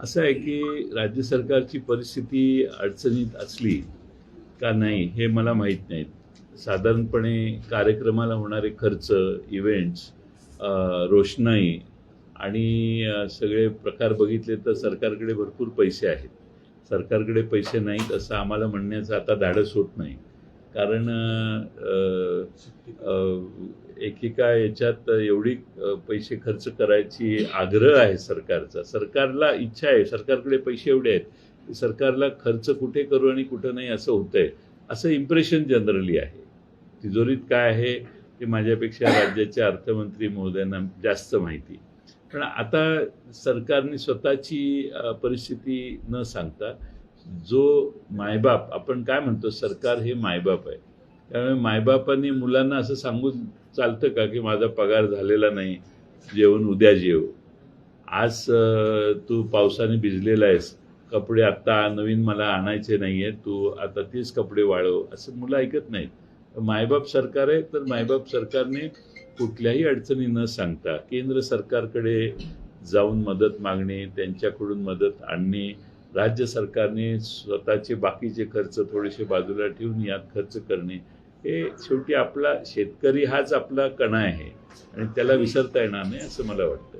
असं आहे की राज्य सरकारची परिस्थिती अडचणीत असली का नाही हे मला माहीत नाहीत साधारणपणे कार्यक्रमाला होणारे खर्च इव्हेंट्स रोषणाई आणि सगळे प्रकार बघितले तर सरकारकडे भरपूर पैसे आहेत. सरकारकडे पैसे नाहीत असं आम्हाला म्हणण्याचं आता धाडस होत नाही. कारण एकेका याच्यात एवढी पैसे खर्च करायची आग्रह आहे सरकारचा. सरकारला इच्छा आहे सरकारकडे पैसे एवढे आहेत सरकारला खर्च कुठे करू आणि कुठं नाही असं होतंय असं इम्प्रेशन जनरली आहे. तिजोरीत काय आहे ते माझ्यापेक्षा राज्याचे अर्थमंत्री महोदयांना जास्त माहिती. पण आता सरकारने स्वतःची परिस्थिती न सांगता जो मायबाप आपण काय म्हणतो सरकार हे मायबाप आहे. त्यामुळे मायबापांनी मुलांना असं सांगून चालतं का की माझा पगार झालेला नाही जेवण उद्या जेव. आज तू पावसाने भिजलेला आहेस कपडे आत्ता नवीन मला आणायचे नाही आहेत तू आता तीच कपडे वाळव असं मुलं ऐकत नाहीत. मायबाप सरकार आहे तर मायबाप सरकारने कुठल्याही अडचणी न सांगता केंद्र सरकारकडे जाऊन मदत मागणे त्यांच्याकडून मदत आणणे राज्य सरकारने स्वतःचे बाकीचे खर्च थोडेसे बाजूला ठेवून यात खर्च करणे हे शेवटी आपला शेतकरी हाच आपला कणा आहे आणि त्याला विसरता येणार नाही असं मला वाटतं.